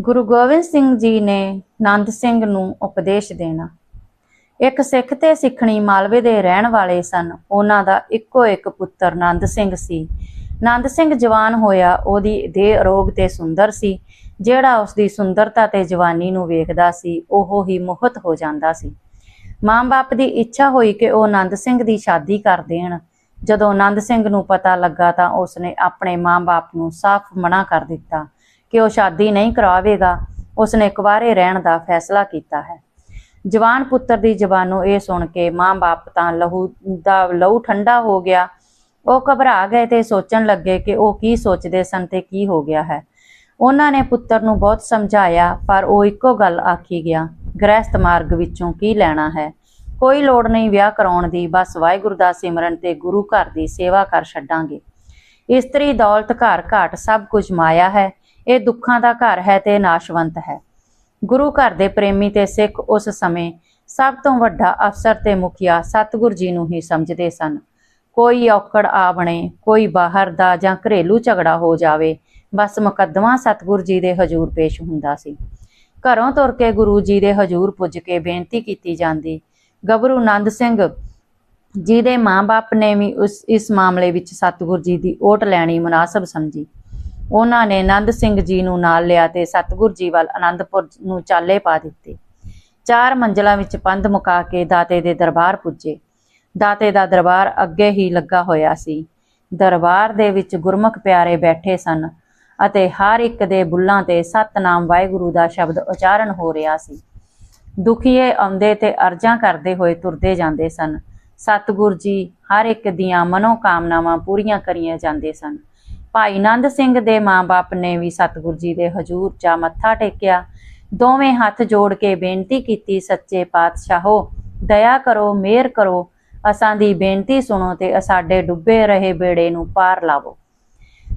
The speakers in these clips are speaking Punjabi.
ਗੁਰੂ ਗੋਬਿੰਦ ਸਿੰਘ ਜੀ ਨੇ ਨੰਦ ਸਿੰਘ ਨੂੰ ਉਪਦੇਸ਼ ਦੇਣਾ। ਇੱਕ ਸਿੱਖ ਤੇ ਸਿੱਖਣੀ ਮਾਲਵੇ ਦੇ ਰਹਿਣ ਵਾਲੇ ਸਨ। ਉਹਨਾਂ ਦਾ ਇੱਕੋ ਇੱਕ ਪੁੱਤਰ ਨੰਦ ਸਿੰਘ ਸੀ। ਨੰਦ ਸਿੰਘ ਜਵਾਨ ਹੋਇਆ, ਉਹਦੀ ਦੇਹ ਅਰੋਗ ਤੇ ਸੁੰਦਰ ਸੀ। ਜਿਹੜਾ ਉਸ ਦੀ ਸੁੰਦਰਤਾ ਤੇ ਜਵਾਨੀ ਨੂੰ ਵੇਖਦਾ ਸੀ, ਉਹ ਹੀ ਮੋਹਿਤ ਹੋ ਜਾਂਦਾ ਸੀ। ਮਾਂ-ਬਾਪ ਦੀ ਇੱਛਾ ਹੋਈ ਕਿ ਉਹ ਨੰਦ ਸਿੰਘ ਦੀ ਸ਼ਾਦੀ ਕਰ ਦੇਣ। ਜਦੋਂ ਨੰਦ ਸਿੰਘ ਨੂੰ ਪਤਾ ਲੱਗਾ ਤਾਂ ਉਸਨੇ ਆਪਣੇ ਮਾਂ-ਬਾਪ ਨੂੰ ਸਾਫ਼ ਮਨਾ ਕਰ ਦਿੱਤਾ। ਕਿ ਉਹ ਸ਼ਾਦੀ ਨਹੀਂ ਕਰਾਵੇਗਾ, ਉਸਨੇ ਕੁਵਾਰੇ ਰਹਿਣ ਦਾ ਫੈਸਲਾ ਕੀਤਾ ਹੈ। ਜਵਾਨ ਪੁੱਤਰ ਦੀ ਜ਼ਬਾਨੋਂ ਇਹ ਸੁਣ ਕੇ ਮਾਂ-ਬਾਪ ਤਾਂ ਲਹੂ ਦਾ ਲਹੂ ਠੰਡਾ ਹੋ ਗਿਆ। ਉਹ ਘਬਰਾ ਗਏ ਤੇ ਸੋਚਣ ਲੱਗੇ ਕਿ ਉਹ ਕੀ ਸੋਚਦੇ ਸਨ ਤੇ ਕੀ ਹੋ ਗਿਆ ਹੈ। ਉਹਨਾਂ ਨੇ ਪੁੱਤਰ ਨੂੰ ਬਹੁਤ ਸਮਝਾਇਆ, ਪਰ ਉਹ ਇੱਕੋ ਗੱਲ ਆਖੀ ਗਿਆ ਗ੍ਰਹਿਸਥ ਮਾਰਗ ਵਿੱਚੋਂ ਕੀ ਲੈਣਾ ਹੈ? ਕੋਈ ਲੋੜ ਨਹੀਂ ਵਿਆਹ ਕਰਾਉਣ ਦੀ, ਬਸ ਵਾਹਿਗੁਰੂ ਦਾ ਸਿਮਰਨ ਤੇ ਗੁਰੂ ਘਰ ਦੀ ਸੇਵਾ ਕਰ ਛੱਡਾਂਗੇ। ਇਸਤਰੀ, ਦੌਲਤ ਘਰ ਘਾਟ ਸਭ ਕੁਝ ਮਾਇਆ ਹੈ। ਇਹ ਦੁੱਖਾਂ ਦਾ ਘਰ ਹੈ ਤੇ ਨਾਸ਼ਵੰਤ ਹੈ। ਗੁਰੂ ਘਰ ਦੇ ਪ੍ਰੇਮੀ ਤੇ ਸਿੱਖ ਉਸ ਸਮੇਂ ਸਭ ਤੋਂ ਵੱਡਾ ਅਫਸਰ ਤੇ ਮੁਖੀਆ ਸਤਿਗੁਰ ਜੀ ਨੂੰ ਹੀ ਸਮਝਦੇ ਸਨ। ਕੋਈ ਔਕੜ ਆ ਬਣੇ, ਕੋਈ ਬਾਹਰ ਦਾ ਜਾਂ ਘਰੇਲੂ ਝਗੜਾ ਹੋ ਜਾਵੇ, ਬਸ ਮੁਕੱਦਮਾ ਸਤਿਗੁਰ ਜੀ ਦੇ ਹਜ਼ੂਰ ਪੇਸ਼ ਹੁੰਦਾ ਸੀ। ਘਰੋਂ ਤੁਰ ਕੇ ਗੁਰੂ ਜੀ ਦੇ ਹਜ਼ੂਰ ਪੁੱਜ ਕੇ ਬੇਨਤੀ ਕੀਤੀ ਜਾਂਦੀ, ਗੱਭਰੂ ਨੰਦ ਸਿੰਘ ਜੀ ਦੇ ਮਾਂ-ਬਾਪ ਨੇ ਵੀ ਉਸ, ਇਸ ਮਾਮਲੇ ਵਿੱਚ ਸਤਿਗੁਰ ਜੀ ਦੀ ਓਟ ਲੈਣੀ ਮੁਨਾਸਬ ਸਮਝੀ। ਉਹਨਾਂ ਨੇ ਆਨੰਦ ਸਿੰਘ ਜੀ ਨੂੰ ਨਾਲ ਲਿਆ ਤੇ ਸਤਿਗੁਰ ਜੀ ਵੱਲ ਆਨੰਦਪੁਰ ਨੂੰ ਚਾਲੇ ਪਾ ਦਿੱਤੇ। ਚਾਰ ਮੰਜ਼ਲਾਂ ਵਿੱਚ ਪੰਧ ਮੁਕਾ ਕੇ ਦਾਤੇ ਦੇ ਦਰਬਾਰ ਪੁੱਜੇ। ਦਾਤੇ ਦਾ ਦਰਬਾਰ ਅੱਗੇ ਹੀ ਲੱਗਾ ਹੋਇਆ ਸੀ। ਦਰਬਾਰ ਦੇ ਵਿੱਚ ਗੁਰਮੁਖ ਪਿਆਰੇ ਬੈਠੇ ਸਨ ਅਤੇ ਹਰ ਇੱਕ ਦੇ ਬੁੱਲਾਂ ਤੇ ਸਤਨਾਮ ਵਾਹਿਗੁਰੂ ਦਾ ਸ਼ਬਦ ਉਚਾਰਨ ਹੋ ਰਿਹਾ ਸੀ। ਦੁਖੀਏ ਆਉਂਦੇ ਤੇ ਅਰਜ਼ਾਂ ਕਰਦੇ ਹੋਏ ਤੁਰਦੇ ਜਾਂਦੇ ਸਨ। ਸਤਿਗੁਰ ਜੀ ਹਰ ਇੱਕ ਦੀਆਂ ਮਨੋ ਕਾਮਨਾਵਾਂ ਪੂਰੀਆਂ ਕਰੀਆਂ ਜਾਂਦੇ ਸਨ। ਭਾਈ ਨੰਦ ਸਿੰਘ ਦੇ ਮਾਂ-ਬਾਪ ਨੇ ਵੀ ਸਤਿਗੁਰ ਜੀ ਦੇ ਹਜ਼ੂਰ ਜਾ ਮੱਥਾ ਟੇਕਿਆ। ਦੋਵੇਂ ਹੱਥ ਜੋੜ ਕੇ ਬੇਨਤੀ ਕੀਤੀ, ਸੱਚੇ ਪਾਤਸ਼ਾਹੋ, ਦਇਆ ਕਰੋ, ਮਿਹਰ ਕਰੋ। ਅਸਾਂ ਦੀ ਬੇਨਤੀ ਸੁਣੋ ਤੇ ਸਾਡੇ ਡੁੱਬੇ ਰਹੇ ਬੇੜੇ ਨੂੰ ਪਾਰ ਲਾਵੋ।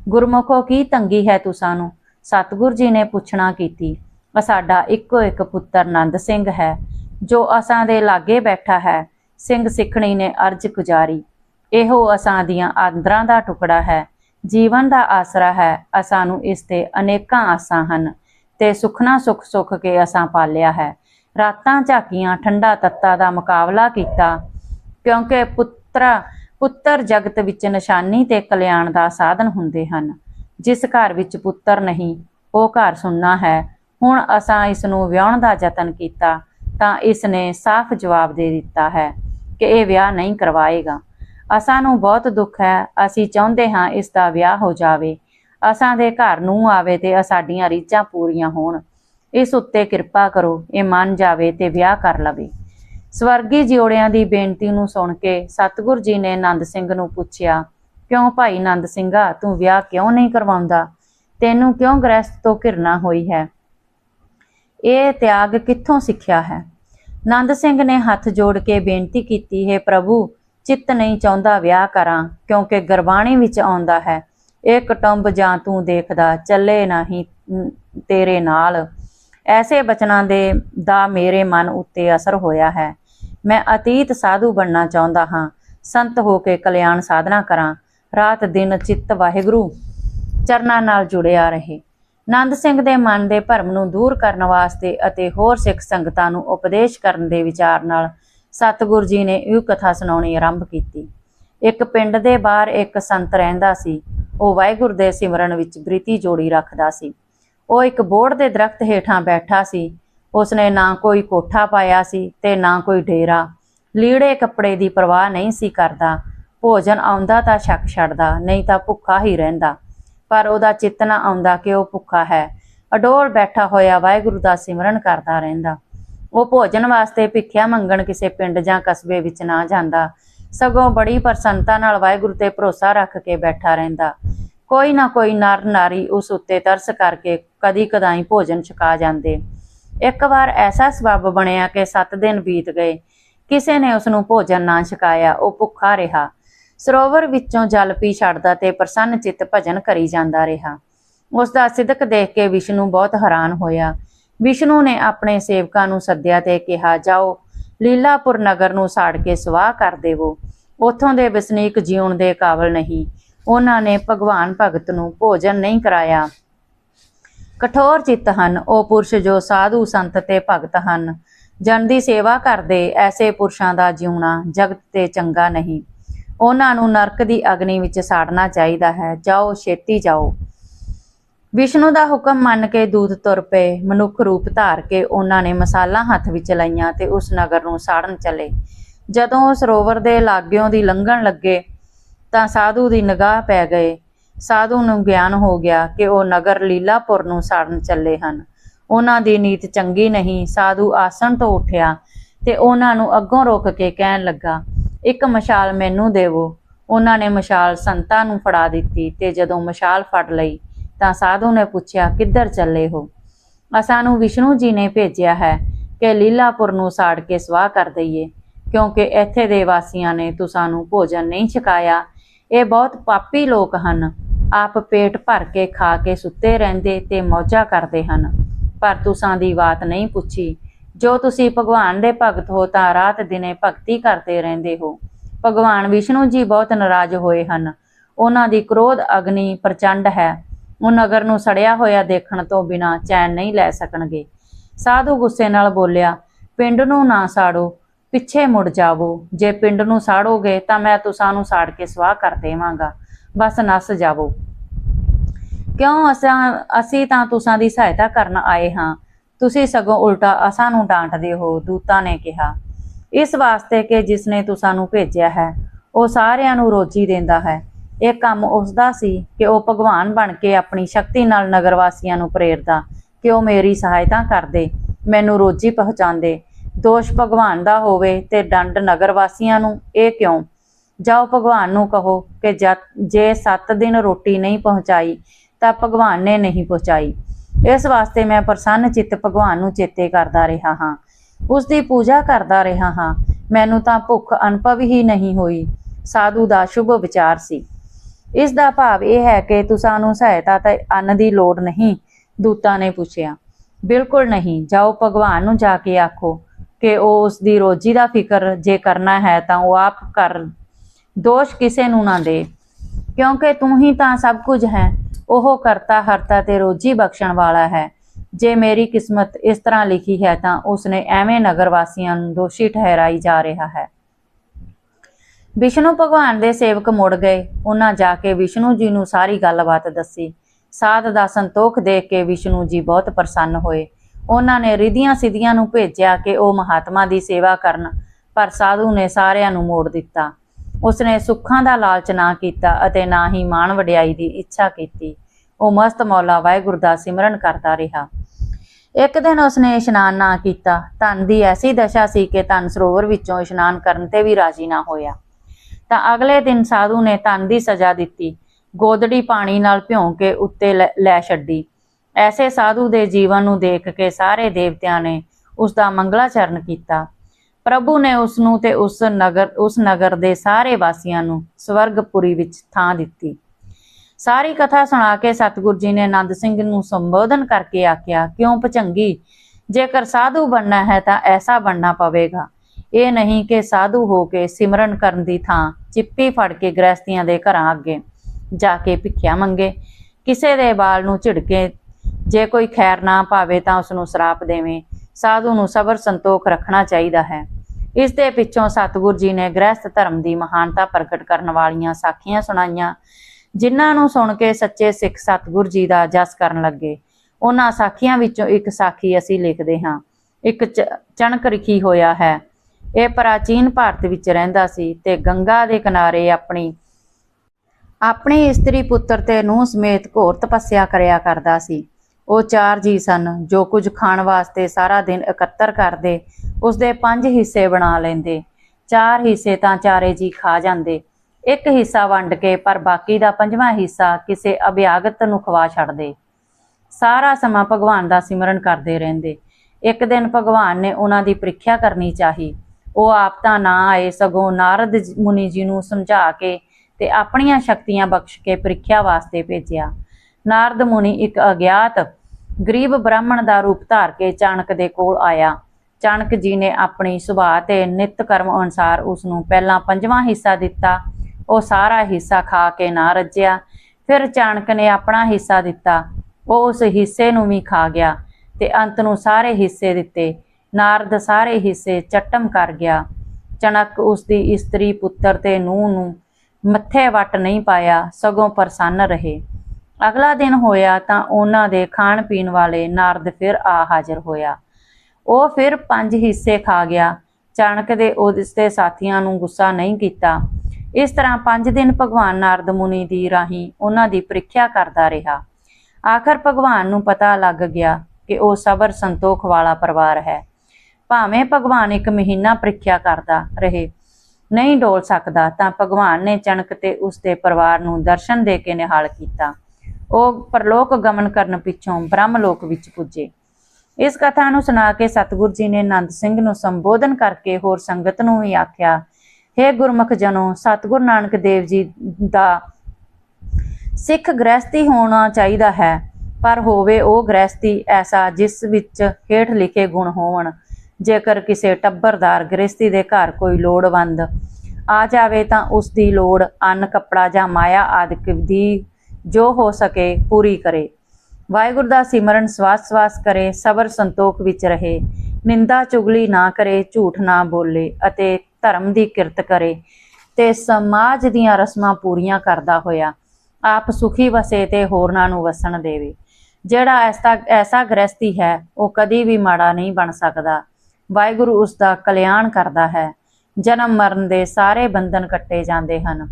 ਗੁਰਮੁਖੋ, ਕੀ ਤੰਗੀ ਹੈ ਤੁਸਾਂ ਨੂੰ ਸਤਿਗੁਰ ਜੀ ਨੇ ਪੁੱਛਣਾ ਕੀਤੀ ਆ ਸਾਡਾ ਇੱਕੋ ਇੱਕ ਪੁੱਤਰ ਨੰਦ ਸਿੰਘ ਹੈ, ਜੋ ਅਸਾਂ ਦੇ ਲਾਗੇ ਬੈਠਾ ਹੈ। ਸਿੰਘ ਸਿੱਖਣੀ ਨੇ ਅਰਜ ਗੁਜ਼ਾਰੀ, ਇਹੋ ਅਸਾਂ ਦੀਆਂ ਆਂਦਰਾਂ ਦਾ ਟੁਕੜਾ ਹੈ। ਜੀਵਨ ਦਾ ਆਸਰਾ ਹੈ, ਅਸਾਂ ਨੂੰ ਇਸ ਤੇ ਅਨੇਕਾਂ ਆਸਾਂ ਹਨ ਤੇ ਸੁਖਨਾ ਸੁਖ ਸੁਖ ਕੇ ਅਸਾਂ ਪਾਲਿਆ ਹੈ। ਰਾਤਾਂ ਝਾਕੀਆਂ, ਠੰਡਾ ਤੱਤਾ ਦਾ ਮੁਕਾਬਲਾ ਕੀਤਾ, ਕਿਉਂਕਿ ਪੁੱਤਰਾ, ਪੁੱਤਰ ਜਗਤ ਵਿੱਚ ਨਿਸ਼ਾਨੀ ਤੇ ਕਲਿਆਣ ਦਾ ਸਾਧਨ ਹੁੰਦੇ ਹਨ। ਜਿਸ ਘਰ ਵਿੱਚ ਪੁੱਤਰ ਨਹੀਂ, ਉਹ ਘਰ ਸੁਣਨਾ ਹੈ। ਹੁਣ ਅਸਾਂ ਇਸ ਨੂੰ ਵਿਆਹਣ ਦਾ ਯਤਨ ਕੀਤਾ ਤਾਂ ਇਸ ਨੇ ਸਾਫ਼ ਜਵਾਬ ਦੇ ਦਿੱਤਾ ਹੈ ਕਿ ਇਹ ਵਿਆਹ ਨਹੀਂ ਕਰਵਾਏਗਾ। ਅਸਾਂ ਨੂੰ ਬਹੁਤ ਦੁੱਖ ਹੈ, ਅਸੀਂ ਚਾਹੁੰਦੇ ਹਾਂ ਇਸ ਦਾ ਵਿਆਹ ਹੋ ਜਾਵੇ। ਅਸਾਂ ਦੇ ਘਰ ਨੂੰ ਆਵੇ ਤੇ ਸਾਡੀਆਂ ਰੀਝਾਂ ਪੂਰੀਆਂ ਹੋਣ। ਇਸ ਉੱਤੇ ਕਿਰਪਾ ਕਰੋ, ਇਹ ਮੰਨ ਜਾਵੇ ਤੇ ਵਿਆਹ ਕਰ ਲਵੇ। ਸਵਰਗੀ ਜਿਉੜਿਆਂ ਦੀ ਬੇਨਤੀ ਨੂੰ ਸੁਣ ਕੇ ਸਤਿਗੁਰ ਜੀ ਨੇ ਆਨੰਦ ਸਿੰਘ ਨੂੰ ਪੁੱਛਿਆ, ਕਿਉਂ ਭਾਈ ਨੰਦ ਸਿੰਘਾ, ਤੂੰ ਵਿਆਹ ਕਿਉਂ ਨਹੀਂ ਕਰਵਾਉਂਦਾ? ਤੈਨੂੰ ਕਿਉਂ ਗ੍ਰਸਤ ਤੋਂ ਘਿਰਨਾ ਹੋਈ ਹੈ? ਇਹ ਤਿਆਗ ਕਿੱਥੋਂ ਸਿੱਖਿਆ ਹੈ? ਨੰਦ ਸਿੰਘ ਨੇ ਹੱਥ ਜੋੜ ਕੇ ਬੇਨਤੀ ਕੀਤੀ, ਹੈ ਪ੍ਰਭੂ ਚਿੱਤ ਨਹੀਂ ਚਾਹੁੰਦਾ ਵਿਆਹ ਕਰਾਂ, ਕਿਉਂਕਿ ਗਰਬਾਣੀ ਵਿੱਚ ਆਉਂਦਾ ਹੈ, ਇਹ ਕਟੰਬ ਜਾਂ ਤੂੰ ਦੇਖਦਾ, ਚੱਲੇ ਨਹੀਂ ਤੇਰੇ ਨਾਲ। ਐਸੇ ਬਚਨਾਂ ਦੇ, ਦਾ ਮੇਰੇ ਮਨ ਉੱਤੇ ਅਸਰ ਹੋਇਆ ਹੈ। ਮੈਂ ਅਤੀਤ ਸਾਧੂ ਬਣਨਾ ਚਾਹੁੰਦਾ ਹਾਂ, ਸੰਤ ਹੋ ਕੇ ਕਲਿਆਣ ਸਾਧਨਾ ਕਰਾਂ। ਰਾਤ ਦਿਨ ਚਿੱਤ ਵਾਹਿਗੁਰੂ ਚਰਨਾਂ ਨਾਲ ਜੁੜਿਆ ਰਹੇ। ਨੰਦ ਸਿੰਘ ਦੇ ਮਨ ਦੇ ਭਰਮ ਨੂੰ ਦੂਰ ਕਰਨ ਵਾਸਤੇ ਅਤੇ ਹੋਰ ਸਿੱਖ ਸੰਗਤਾਂ ਨੂੰ ਉਪਦੇਸ਼ ਕਰਨ ਦੇ ਵਿਚਾਰ ਨਾਲ ਸਤਿਗੁਰ ਜੀ ਨੇ ਇਹ ਕਥਾ ਸੁਣਾਉਣੀ ਆਰੰਭ ਕੀਤੀ। ਇੱਕ ਪਿੰਡ ਦੇ ਬਾਹਰ ਇੱਕ ਸੰਤ ਰਹਿੰਦਾ ਸੀ। ਉਹ ਵਾਹਿਗੁਰੂ ਦੇ ਸਿਮਰਨ ਵਿੱਚ ਬ੍ਰਿਤੀ ਜੋੜੀ ਰੱਖਦਾ ਸੀ। ਉਹ ਇੱਕ ਬੋੜ ਦੇ ਦਰਖਤ ਹੇਠਾਂ ਬੈਠਾ ਸੀ। ਉਸਨੇ ਨਾ ਕੋਈ ਕੋਠਾ ਪਾਇਆ ਸੀ ਤੇ ਨਾ ਕੋਈ ਡੇਰਾ। ਲੀੜੇ ਕੱਪੜੇ ਦੀ ਪਰਵਾਹ ਨਹੀਂ ਸੀ ਕਰਦਾ। ਭੋਜਨ ਆਉਂਦਾ ਤਾਂ ਸ਼ੱਕ ਛੱਡਦਾ, ਨਹੀਂ ਤਾਂ ਭੁੱਖਾ ਹੀ ਰਹਿੰਦਾ। ਪਰ ਉਹਦਾ ਚਿੱਤ ਨਾ ਆਉਂਦਾ ਕਿ ਉਹ ਭੁੱਖਾ ਹੈ। ਅਡੋਲ ਬੈਠਾ ਹੋਇਆ ਵਾਹਿਗੁਰੂ ਦਾ ਸਿਮਰਨ ਕਰਦਾ ਰਹਿੰਦਾ। ਉਹ ਭੋਜਨ ਵਾਸਤੇ ਭਿੱਖਿਆ ਮੰਗਣ ਕਿਸੇ ਪਿੰਡ ਜਾਂ ਕਸਬੇ ਵਿੱਚ ਨਾ ਜਾਂਦਾ। ਸਗੋਂ ਬੜੀ ਪ੍ਰਸੰਨਤਾ ਨਾਲ ਵਾਹਿਗੁਰੂ ਤੇ ਭਰੋਸਾ ਰੱਖ ਕੇ ਬੈਠਾ ਰਹਿੰਦਾ। ਕੋਈ ਨਾ ਕੋਈ ਨਰ ਨਾਰੀ ਉਸ ਉੱਤੇ ਤਰਸ ਕਰਕੇ ਕਦੀ ਕਦਾਈ ਭੋਜਨ ਛਕਾ ਜਾਂਦੇ। ਇੱਕ ਵਾਰ ਐਸਾ ਸਬਬ ਬਣਿਆ ਕਿ 7 ਦਿਨ ਬੀਤ ਗਏ। ਕਿਸੇ ਨੇ ਉਸ ਨੂੰ ਭੋਜਨ ਨਾ ਛਕਾਇਆ, ਉਹ ਭੁੱਖਾ ਰਿਹਾ। ਸਰੋਵਰ ਵਿੱਚੋਂ ਜਲ ਪੀ ਛੱਡਦਾ ਤੇ ਪ੍ਰਸੰਨ ਚਿੱਤ ਭਜਨ ਕਰੀ ਜਾਂਦਾ ਰਿਹਾ। ਉਸ ਦਾ ਸਿਦਕ ਦੇਖ ਕੇ ਵਿਸ਼ਨੂੰ ਬਹੁਤ ਹੈਰਾਨ ਹੋਇਆ। ਵਿਸ਼ਨੂੰ ਨੇ ਆਪਣੇ ਸੇਵਕਾਂ ਨੂੰ ਸੱਦਿਆ ਤੇ ਕਿਹਾ, ਜਾਓ, ਲੀਲਾਪੁਰ ਨਗਰ ਨੂੰ ਸਾੜ ਕੇ ਸਵਾਹ ਕਰ ਦੇਵੋ। ਉਥੋਂ ਦੇ ਵਸਨੀਕ ਜਿਉਣ ਦੇ ਕਾਬਲ ਨਹੀਂ। ਉਹਨਾਂ ਨੇ ਭਗਵਾਨ ਭਗਤ ਨੂੰ ਭੋਜਨ ਨਹੀਂ ਕਰਾਇਆ। ਕਠੋਰ ਚਿੱਤ ਹਨ ਉਹ ਪੁਰਸ਼ ਜੋ ਸਾਧੂ ਸੰਤ ਤੇ ਭਗਤ ਹਨ। ਜਨ ਦੀ ਸੇਵਾ ਕਰਦੇ ਐਸੇ ਪੁਰਸ਼ਾਂ ਦਾ ਜਿਉਣਾ ਜਗਤ ਤੇ ਚੰਗਾ ਨਹੀਂ। ਉਹਨਾਂ ਨੂੰ ਨਰਕ ਦੀ ਅਗਨੀ ਵਿੱਚ ਸਾੜਨਾ ਚਾਹੀਦਾ ਹੈ। ਜਾਓ, ਛੇਤੀ ਜਾਓ। ਵਿਸ਼ਨੂੰ ਦਾ ਹੁਕਮ ਮੰਨ ਕੇ ਦੂਤ ਤੁਰ ਪਏ। ਮਨੁੱਖ ਰੂਪ ਧਾਰ ਕੇ ਉਹਨਾਂ ਨੇ ਮਸਾਲਾ ਹੱਥ ਵਿੱਚ ਲਈਆਂ ਤੇ ਉਸ ਨਗਰ ਨੂੰ ਸਾੜਨ ਚਲੇ। ਜਦੋਂ ਉਹ ਸਰੋਵਰ ਦੇ ਲਾਗਿਓਂ ਦੀ ਲੰਘਣ ਲੱਗੇ ਤਾਂ ਸਾਧੂ ਦੀ ਨਿਗਾਹ ਪੈ ਗਏ। ਸਾਧੂ ਨੂੰ ਗਿਆਨ ਹੋ ਗਿਆ ਕਿ ਉਹ ਨਗਰ ਲੀਲਾਪੁਰ ਨੂੰ ਸਾੜਨ ਚੱਲੇ ਹਨ। ਉਹਨਾਂ ਦੀ ਨੀਤ ਚੰਗੀ ਨਹੀਂ, ਸਾਧੂ ਆਸਣ ਤੋਂ ਉੱਠਿਆ ਤੇ ਉਹਨਾਂ ਨੂੰ ਅੱਗੋਂ ਰੋਕ ਕੇ ਕਹਿਣ ਲੱਗਾ, ਇੱਕ ਮਸ਼ਾਲ ਮੈਨੂੰ ਦੇਵੋ। ਉਹਨਾਂ ਨੇ ਮਸ਼ਾਲ ਸੰਤਾਂ ਨੂੰ ਫੜਾ ਦਿੱਤੀ ਤੇ ਜਦੋਂ ਮਸ਼ਾਲ ਫੜ ਲਈ ਤਾਂ ਸਾਧੂ ਨੇ ਪੁੱਛਿਆ, ਕਿੱਧਰ ਚੱਲੇ ਹੋ? ਅਸਾਂ ਨੂੰ ਵਿਸ਼ਨੂੰ ਜੀ ਨੇ ਭੇਜਿਆ ਹੈ ਕਿ ਲੀਲਾਪੁਰ ਨੂੰ ਸਾੜ ਕੇ ਸਵਾਹ ਕਰ ਦਈਏ, ਕਿਉਂਕਿ ਇੱਥੇ ਦੇ ਵਾਸੀਆਂ ਨੇ ਤੁਸਾਂ ਨੂੰ ਭੋਜਨ ਨਹੀਂ ਛਕਾਇਆ। ਇਹ ਬਹੁਤ ਪਾਪੀ ਲੋਕ ਹਨ। ਆਪ ਪੇਟ ਭਰ ਕੇ ਖਾ ਕੇ ਸੁੱਤੇ ਰਹਿੰਦੇ ਤੇ ਮੌਜਾਂ ਕਰਦੇ ਹਨ। ਪਰ ਤੁਸਾਂ ਦੀ ਬਾਤ ਨਹੀਂ ਪੁੱਛੀ। ਜੋ ਤੁਸੀਂ ਭਗਵਾਨ ਦੇ ਭਗਤ ਹੋ ਤਾਂ ਰਾਤ ਦਿਨੇ ਭਗਤੀ ਕਰਦੇ ਰਹਿੰਦੇ ਹੋ। ਭਗਵਾਨ ਵਿਸ਼ਨੂੰ ਜੀ ਬਹੁਤ ਨਾਰਾਜ਼ ਹੋਏ ਹਨ। ਉਹਨਾਂ ਦੀ ਕ੍ਰੋਧ, ਅਗਨੀ ਪ੍ਰਚੰਡ ਹੈ। ਉਹ ਨਗਰ ਨੂੰ ਸੜਿਆ ਹੋਇਆ ਦੇਖਣ ਤੋਂ ਬਿਨਾ ਚੈਨ ਨਹੀਂ ਲੈ ਸਕਣਗੇ। ਸਾਧੂ ਗੁੱਸੇ ਨਾਲ ਬੋਲਿਆ, ਪਿੰਡ ਨੂੰ ਨਾ ਸਾੜੋ, ਪਿੱਛੇ ਮੁੜ ਜਾਵੋ। ਜੇ ਪਿੰਡ ਨੂੰ ਸਾੜੋਗੇ ਤਾਂ ਮੈਂ ਤੁਸਾਂ ਨੂੰ ਸਾੜ ਕੇ ਸਵਾਹ ਕਰ ਦੇਵਾਂਗਾ। ਬਸ ਨਸ ਜਾਵੋ। ਕਿਉਂ ਅਸਾਂ, ਅਸੀਂ ਤਾਂ ਤੁਸਾਂ ਦੀ ਸਹਾਇਤਾ ਕਰਨ ਆਏ ਹਾਂ। ਤੁਸੀਂ ਸਗੋਂ ਉਲਟਾ ਅਸਾਂ ਨੂੰ ਡਾਂਟਦੇ ਹੋ, ਦੂਤਾਂ ਨੇ ਕਿਹਾ। ਇਸ ਵਾਸਤੇ ਕਿ ਜਿਸ ਨੇ ਤੁਸਾਂ ਨੂੰ ਭੇਜਿਆ ਹੈ, ਉਹ ਸਾਰਿਆਂ ਨੂੰ ਰੋਜੀ ਦਿੰਦਾ ਹੈ। ਇਹ ਕੰਮ ਉਸ ਦਾ ਸੀ ਕਿ ਉਹ ਭਗਵਾਨ ਬਣ ਕੇ ਆਪਣੀ ਸ਼ਕਤੀ ਨਾਲ ਨਗਰ ਵਾਸੀਆਂ ਨੂੰ ਪ੍ਰੇਰਦਾ, ਕਿ ਉਹ ਮੇਰੀ ਸਹਾਇਤਾ ਕਰਦੇ, ਮੈਨੂੰ ਰੋਜੀ ਪਹੁੰਚਾਉਂਦੇ। ਦੋਸ਼ ਭਗਵਾਨ ਦਾ ਹੋਵੇ ਤੇ ਡੰਡ ਨਗਰ ਵਾਸੀਆਂ ਨੂੰ, ਇਹ ਕਿਉਂ? ਜਾਓ ਭਗਵਾਨ ਨੂੰ ਕਹੋ ਕਿ ਜੇ 7 ਦਿਨ ਰੋਟੀ ਨਹੀਂ ਪਹੁੰਚਾਈ, ਤਾਂ ਭਗਵਾਨ ਨੇ ਨਹੀਂ ਪਹੁੰਚਾਈ। ਇਸ ਵਾਸਤੇ ਮੈਂ ਪ੍ਰਸੰਨ ਚਿੱਤ ਭਗਵਾਨ ਨੂੰ ਚੇਤੇ ਕਰਦਾ ਰਿਹਾ ਹਾਂ। ਉਸ ਦੀ ਪੂਜਾ ਕਰਦਾ ਰਿਹਾ ਹਾਂ। ਮੈਨੂੰ ਤਾਂ ਭੁੱਖ ਅਨੁਭਵ ਹੀ ਨਹੀਂ ਹੋਈ। ਸਾਧੂ ਦਾ ਸ਼ੁਭ ਵਿਚਾਰ ਸੀ। ਇਸ ਦਾ ਭਾਵ ਇਹ ਹੈ ਕਿ ਤੁਸਾਂ ਸਹਾਇਤਾ ਤੇ ਅੰਨ ਦੀ ਲੋੜ ਨਹੀਂ, ਦੂਤਾਂ ਨੇ ਪੁੱਛਿਆ। ਬਿਲਕੁਲ ਨਹੀਂ, ਜਾਓ ਭਗਵਾਨ ਨੂੰ ਜਾ ਕੇ ਆਖੋ ਕਿ ਉਹ ਉਸ ਦੀ ਰੋਜੀ ਦਾ ਫਿਕਰ ਜੇ ਕਰਨਾ ਹੈ ਤਾਂ ਉਹ ਆਪ ਕਰ, ਦੋਸ਼ ਕਿਸੇ ਨੂੰ ਨਾ ਦੇ। ਕਿਉਂਕਿ ਤੂੰ ਹੀ ਤਾਂ ਸਭ ਕੁਝ ਹੈ, ਉਹ ਕਰਤਾ, ਹਰਤਾ ਤੇ ਰੋਜੀ ਬਖਸ਼ਣ ਵਾਲਾ ਹੈ। ਜੇ ਮੇਰੀ ਕਿਸਮਤ ਇਸ ਤਰ੍ਹਾਂ ਲਿਖੀ ਹੈ ਤਾਂ ਉਸਨੇ ਐਵੇਂ ਨਗਰ ਵਾਸੀਆਂ ਨੂੰ ਦੋਸ਼ੀ ਠਹਿਰਾਈ ਜਾ ਰਿਹਾ ਹੈ। ਵਿਸ਼ਨੂੰ ਭਗਵਾਨ ਦੇ ਸੇਵਕ ਮੁੜ ਗਏ। ਉਹਨਾਂ ਜਾ ਕੇ ਵਿਸ਼ਨੂੰ ਜੀ ਨੂੰ ਸਾਰੀ ਗੱਲਬਾਤ ਦੱਸੀ। ਸਾਧ ਦਾ ਸੰਤੋਖ ਦੇਖ ਕੇ ਵਿਸ਼ਨੂੰ ਜੀ ਬਹੁਤ ਪ੍ਰਸੰਨ ਹੋਏ। ਉਹਨਾਂ ਨੇ ਰਿਧੀਆਂ ਸਿਧੀਆਂ ਨੂੰ ਭੇਜਿਆ ਕਿ ਉਹ ਮਹਾਤਮਾ ਦੀ ਸੇਵਾ ਕਰਨ, ਪਰ ਸਾਧੂ ਨੇ ਸਾਰਿਆਂ ਨੂੰ ਮੋੜ ਦਿੱਤਾ। ਉਸਨੇ ਸੁੱਖਾਂ ਦਾ ਲਾਲਚ ਨਾ ਕੀਤਾ ਅਤੇ ਨਾ ਹੀ ਮਾਣ ਵਡਿਆਈ ਦੀ ਇੱਛਾ ਕੀਤੀ। ਉਹ ਮਸਤ ਮੌਲਾ ਵਾਹਿਗੁਰੂ ਦਾ ਸਿਮਰਨ ਕਰਦਾ ਰਿਹਾ। ਇੱਕ ਦਿਨ ਉਸਨੇ ਇਸ਼ਨਾਨ ਨਾ ਕੀਤਾ। ਧਨ ਦੀ ਐਸੀ ਦਸ਼ਾ ਸੀ ਕਿ ਧਨ ਸਰੋਵਰ ਵਿੱਚੋਂ ਇਸ਼ਨਾਨ ਕਰਨ ਤੇ ਵੀ ਰਾਜੀ ਨਾ ਹੋਇਆ। ਤਾਂ ਅਗਲੇ ਦਿਨ ਸਾਧੂ ਨੇ ਧਨ ਦੀ ਸਜ਼ਾ ਦਿੱਤੀ। ਗੋਦੜੀ ਪਾਣੀ ਨਾਲ ਭਿਉਂ ਕੇ ਉੱਤੇ ਲੈ- ਲੈ ਛੱਡੀ। ਐਸੇ ਸਾਧੂ ਦੇ ਜੀਵਨ ਨੂੰ ਦੇਖ ਕੇ ਸਾਰੇ ਦੇਵਤਿਆਂ ਨੇ ਉਸ ਦਾ ਮੰਗਲਾਚਰਨ ਕੀਤਾ। ਪ੍ਰਭੂ ਨੇ ਉਸ ਨੂੰ ਤੇ ਉਸ ਨਗਰ ਉਸ ਨਗਰ ਦੇ ਸਾਰੇ ਵਾਸੀਆਂ ਨੂੰ ਸਵਰਗਪੁਰੀ ਵਿੱਚ ਥਾਂ ਦਿੱਤੀ। ਸਾਰੀ ਕਥਾ ਸੁਣਾ ਕੇ ਸਤਿਗੁਰ ਜੀ ਨੇ ਆਨੰਦ ਸਿੰਘ ਨੂੰ ਸੰਬੋਧਨ ਕਰਕੇ ਆਖਿਆ, ਕਿਉਂ ਭਚੰਗੀ? ਜੇਕਰ ਸਾਧੂ ਬਣਨਾ ਹੈ ਤਾਂ ਐਸਾ ਬਣਨਾ ਪਵੇਗਾ। ਇਹ ਨਹੀਂ ਕਿ ਸਾਧੂ ਹੋ ਕੇ ਸਿਮਰਨ ਕਰਨ ਦੀ ਥਾਂ ਚਿੱਪੀ ਫੜ ਕੇ ਗ੍ਰਸਤੀਆਂ ਦੇ ਘਰਾਂ ਅੱਗੇ ਜਾ ਕੇ ਭਿੱਖਿਆ ਮੰਗੇ। ਕਿਸੇ ਦੇ ਬਾਲ ਨੂੰ ਝਿੜਕੇ ਜੇ ਕੋਈ ਖੈਰ ਨਾ ਪਾਵੇ ਤਾਂ ਉਸ ਨੂੰ ਸਰਾਪ ਦੇਵੇ। ਸਾਧੂ ਨੂੰ ਸਬਰ ਸੰਤੋਖ ਰੱਖਣਾ ਚਾਹੀਦਾ ਹੈ। ਇਸ ਦੇ ਪਿੱਛੋਂ ਸਤਿਗੁਰ ਜੀ ਨੇ ਗ੍ਰਸਤ ਧਰਮ ਦੀ ਮਹਾਨਤਾ ਪ੍ਰਗਟ ਕਰਨ ਵਾਲੀਆਂ ਸਾਖੀਆਂ ਸੁਣਾਈਆਂ, ਜਿਨ੍ਹਾਂ ਨੂੰ ਸੁਣ ਕੇ ਸੱਚੇ ਸਿੱਖ ਸਤਿਗੁਰ ਜੀ ਦਾ ਜਸ ਕਰਨ ਲੱਗੇ। ਉਹਨਾਂ ਸਾਖੀਆਂ ਵਿੱਚੋਂ ਇੱਕ ਸਾਖੀ ਅਸੀਂ ਲਿਖਦੇ ਹਾਂ। ਇੱਕ ਚਣਕ ਲਿਖੀ ਹੋਇਆ ਹੈ। ਇਹ ਪ੍ਰਾਚੀਨ ਭਾਰਤ ਵਿੱਚ ਰਹਿੰਦਾ ਸੀ ਤੇ ਗੰਗਾ ਦੇ ਕਿਨਾਰੇ ਆਪਣੀ ਆਪਣੀ ਇਸਤਰੀ ਪੁੱਤਰ ਤੇ ਨੂੰਹ ਸਮੇਤ ਘੋਰ ਤਪੱਸਿਆ ਕਰਿਆ ਕਰਦਾ ਸੀ। ਉਹ ਚਾਰ ਜੀ ਸਨ, ਜੋ ਕੁਝ ਖਾਣ ਵਾਸਤੇ ਸਾਰਾ ਦਿਨ ਇਕੱਤਰ ਕਰਦੇ, ਉਸਦੇ ਪੰਜ ਹਿੱਸੇ ਬਣਾ ਲੈਂਦੇ। ਚਾਰ ਹਿੱਸੇ ਤਾਂ ਚਾਰੇ ਜੀ ਖਾ ਜਾਂਦੇ। ਇੱਕ ਹਿੱਸਾ ਵੰਡ ਕੇ, ਪਰ ਬਾਕੀ ਦਾ ਪੰਜਵਾਂ ਹਿੱਸਾ ਕਿਸੇ ਅਭਿਆਗਤ ਨੂੰ ਖਵਾ ਛੱਡਦੇ। ਸਾਰਾ ਸਮਾਂ ਭਗਵਾਨ ਦਾ ਸਿਮਰਨ ਕਰਦੇ ਰਹਿੰਦੇ। ਇੱਕ ਦਿਨ ਭਗਵਾਨ ਨੇ ਉਹਨਾਂ ਦੀ ਪ੍ਰੀਖਿਆ ਕਰਨੀ ਚਾਹੀ। ਉਹ ਆਪ ਤਾਂ ਨਾ ਆਏ ਸਗੋਂ ਨਾਰਦ ਮੁਨੀ ਜੀ ਨੂੰ ਸਮਝਾ ਕੇ ਤੇ ਆਪਣੀਆਂ ਸ਼ਕਤੀਆਂ ਬਖਸ਼ ਕੇ ਪ੍ਰੀਖਿਆ ਵਾਸਤੇ ਭੇਜਿਆ। ਨਾਰਦ ਮੁਨੀ ਇੱਕ ਅਗਿਆਤ ਗਰੀਬ ਬ੍ਰਾਹਮਣ ਦਾ ਰੂਪ ਧਾਰ ਕੇ ਚਾਣਕ ਦੇ ਕੋਲ ਆਇਆ। ਚਾਣਕ ਜੀ ਨੇ ਆਪਣੀ ਸੁਭਾਅ ਤੇ ਨਿਤ ਕਰਮ ਅਨੁਸਾਰ ਉਸ ਨੂੰ ਪਹਿਲਾਂ ਪੰਜਵਾਂ ਹਿੱਸਾ ਦਿੱਤਾ। ਉਹ ਸਾਰਾ ਹਿੱਸਾ ਖਾ ਕੇ ਨਾ ਰੱਜਿਆ। ਫਿਰ ਚਾਣਕ ਨੇ ਆਪਣਾ ਹਿੱਸਾ ਦਿੱਤਾ। ਉਹ ਉਸ ਹਿੱਸੇ ਨੂੰ ਵੀ ਖਾ ਗਿਆ ਤੇ ਅੰਤ ਨੂੰ ਸਾਰੇ ਹਿੱਸੇ ਦਿੱਤੇ। ਨਾਰਦ ਸਾਰੇ ਹਿੱਸੇ ਚਟਮ ਕਰ ਗਿਆ। ਚਣਕ ਉਸ ਦੀ ਇਸਤਰੀ ਪੁੱਤਰ ਤੇ ਨੂੰਹ ਨੂੰ ਮੱਥੇ ਵੱਟ ਨਹੀਂ ਪਾਇਆ, ਸਗੋਂ ਪ੍ਰਸੰਨ ਰਹੇ। ਅਗਲਾ ਦਿਨ ਹੋਇਆ ਤਾਂ ਉਹਨਾਂ ਦੇ ਖਾਣ ਪੀਣ ਵਾਲੇ ਨਾਰਦ ਫਿਰ ਆ ਹਾਜ਼ਰ ਹੋਇਆ। ਉਹ ਫਿਰ ਪੰਜ ਹਿੱਸੇ ਖਾ ਗਿਆ। ਚਾਣਕ ਦੇ ਉਸਦੇ ਸਾਥੀਆਂ ਨੂੰ ਗੁੱਸਾ ਨਹੀਂ ਕੀਤਾ। ਇਸ ਤਰ੍ਹਾਂ ਪੰਜ ਦਿਨ ਭਗਵਾਨ ਨਾਰਦ ਮੁਨੀ ਦੀ ਰਾਹੀਂ ਉਹਨਾਂ ਦੀ ਪ੍ਰੀਖਿਆ ਕਰਦਾ ਰਿਹਾ। ਆਖਰ ਭਗਵਾਨ ਨੂੰ ਪਤਾ ਲੱਗ ਗਿਆ ਕਿ ਉਹ ਸਬਰ ਸੰਤੋਖ ਵਾਲਾ ਪਰਿਵਾਰ ਹੈ। ਭਾਵੇਂ ਭਗਵਾਨ ਇੱਕ ਮਹੀਨਾ ਪ੍ਰੀਖਿਆ ਕਰਦਾ ਰਹੇ, ਨਹੀਂ ਡੋਲ ਸਕਦਾ, ਤਾਂ ਭਗਵਾਨ ਨੇ ਚਣਕ ਤੇ ਉਸ ਦੇ ਪਰਿਵਾਰ ਨੂੰ ਦਰਸ਼ਨ ਦੇ ਕੇ ਨਿਹਾਲ ਕੀਤਾ। ਉਹ ਪਰਲੋਕ ਗਮਨ ਕਰਨ ਪਿੱਛੋਂ ਬ੍ਰਹਮ ਲੋਕ ਵਿੱਚ ਪੁੱਜੇ। ਇਸ ਕਥਾ ਨੂੰ ਸੁਣਾ ਕੇ ਸਤਿਗੁਰੂ ਜੀ ਨੇ ਨੰਦ ਸਿੰਘ ਨੂੰ ਸੰਬੋਧਨ ਕਰਕੇ ਹੋਰ ਸੰਗਤ ਨੂੰ ਵੀ ਆਖਿਆ हे ਗੁਰਮੁਖ ਜਨੋ, ਸਤਿਗੁਰੂ ਨਾਨਕ ਦੇਵ ਜੀ ਦਾ ਸਿੱਖ ਗ੍ਰਸਤੀ ਹੋਣਾ ਚਾਹੀਦਾ ਹੈ, ਪਰ ਹੋਵੇ ਉਹ ਗ੍ਰਸਤੀ ਐਸਾ ਜਿਸ ਵਿੱਚ ਹੇਠ ਲਿਖੇ ਗੁਣ ਹੋਵਣ। ਜੇਕਰ ਕਿਸੇ ਟੱਬਰਦਾਰ ਗ੍ਰਸਤੀ ਦੇ ਘਰ ਕੋਈ ਲੋੜਵੰਦ ਆ ਜਾਵੇ ਤਾਂ ਉਸ ਦੀ ਲੋੜ ਅੰਨ, ਕੱਪੜਾ ਜਾਂ ਮਾਇਆ ਆਦਿਕ ਦੀ ਜੋ ਹੋ ਸਕੇ ਪੂਰੀ ਕਰੇ। ਵਾਹਿਗੁਰੂ ਦਾ ਸਿਮਰਨ ਸਵਾਸ ਸਵਾਸ ਕਰੇ, ਸਬਰ ਸੰਤੋਖ ਵਿੱਚ ਰਹੇ। ਨਿੰਦਾ ਚੁਗਲੀ ਨਾ ਕਰੇ, ਝੂਠ ਨਾ ਬੋਲੇ ਅਤੇ ਧਰਮ ਦੀ ਕਿਰਤ ਕਰੇ ਤੇ ਸਮਾਜ ਦੀਆਂ ਰਸਮਾਂ ਪੂਰੀਆਂ ਕਰਦਾ ਹੋਇਆ ਆਪ ਸੁਖੀ ਵਸੇ ਤੇ ਹੋਰਨਾਂ ਨੂੰ ਵਸਣ ਦੇਵੇ। ਜਿਹੜਾ ਐਸਾ ਐਸਾ ਗ੍ਰਸਤੀ ਹੈ, ਉਹ ਕਦੀ ਵੀ ਮਾੜਾ ਨਹੀਂ ਬਣ ਸਕਦਾ। ਵਾਹਿਗੁਰੂ ਉਸ ਦਾ ਕਲਿਆਣ ਕਰਦਾ ਹੈ, ਜਨਮ ਮਰਨ ਦੇ ਸਾਰੇ ਬੰਧਨ ਕੱਟੇ ਜਾਂਦੇ ਹਨ।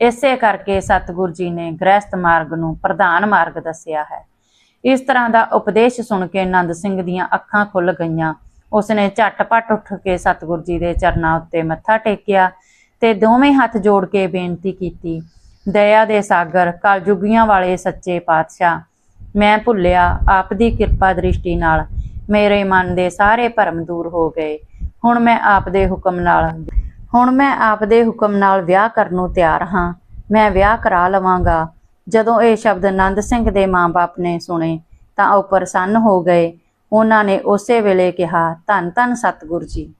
ਇਸੇ ਕਰਕੇ ਸਤਿਗੁਰ ਜੀ ਨੇ ਗ੍ਰਸਤ ਮਾਰਗ ਨੂੰ ਪ੍ਰਧਾਨ ਮਾਰਗ ਦੱਸਿਆ ਹੈ। ਇਸ ਤਰ੍ਹਾਂ ਦਾ ਉਪਦੇਸ਼ ਸੁਣ ਕੇ ਆਨੰਦ ਸਿੰਘ ਦੀਆਂ ਅੱਖਾਂ ਖੁੱਲ ਗਈਆਂ। ਉਸਨੇ ਝਟਪਟ ਉੱਠ ਕੇ ਸਤਿਗੁਰੂ ਜੀ ਦੇ ਚਰਨਾਂ ਉੱਤੇ ਮੱਥਾ ਟੇਕਿਆ ਤੇ ਦੋਵੇਂ ਹੱਥ ਜੋੜ ਕੇ ਬੇਨਤੀ ਕੀਤੀ, ਦਇਆ ਦੇ ਸਾਗਰ, ਕਲਯੁਗੀਆਂ ਵਾਲੇ ਸੱਚੇ ਪਾਤਸ਼ਾਹ, ਮੈਂ ਭੁੱਲਿਆ ਆਪ ਦੀ ਕਿਰਪਾ ਦ੍ਰਿਸ਼ਟੀ ਨਾਲ ਮੇਰੇ ਮਨ ਦੇ ਸਾਰੇ ਭਰਮ ਦੂਰ ਹੋ ਗਏ। ਹੁਣ ਮੈਂ ਆਪ ਦੇ ਹੁਕਮ ਨਾਲ ਹੁਣ ਮੈਂ ਆਪ ਦੇ ਹੁਕਮ ਨਾਲ ਵਿਆਹ ਕਰਨ ਨੂੰ ਤਿਆਰ ਹਾਂ। ਮੈਂ ਵਿਆਹ ਕਰਾ ਲਵਾਂਗਾ। ਜਦੋਂ ਇਹ ਸ਼ਬਦ ਆਨੰਦ ਸਿੰਘ ਦੇ ਮਾਂ-ਬਾਪ ਨੇ ਸੁਣੇ, ਤਾਂ ਉਹ ਪ੍ਰਸੰਨ ਹੋ ਗਏ। ਉਹਨਾਂ ਨੇ ਉਸੇ ਵੇਲੇ ਕਿਹਾ ਧੰਨ ਧੰਨ ਸਤਿਗੁਰੂ ਜੀ।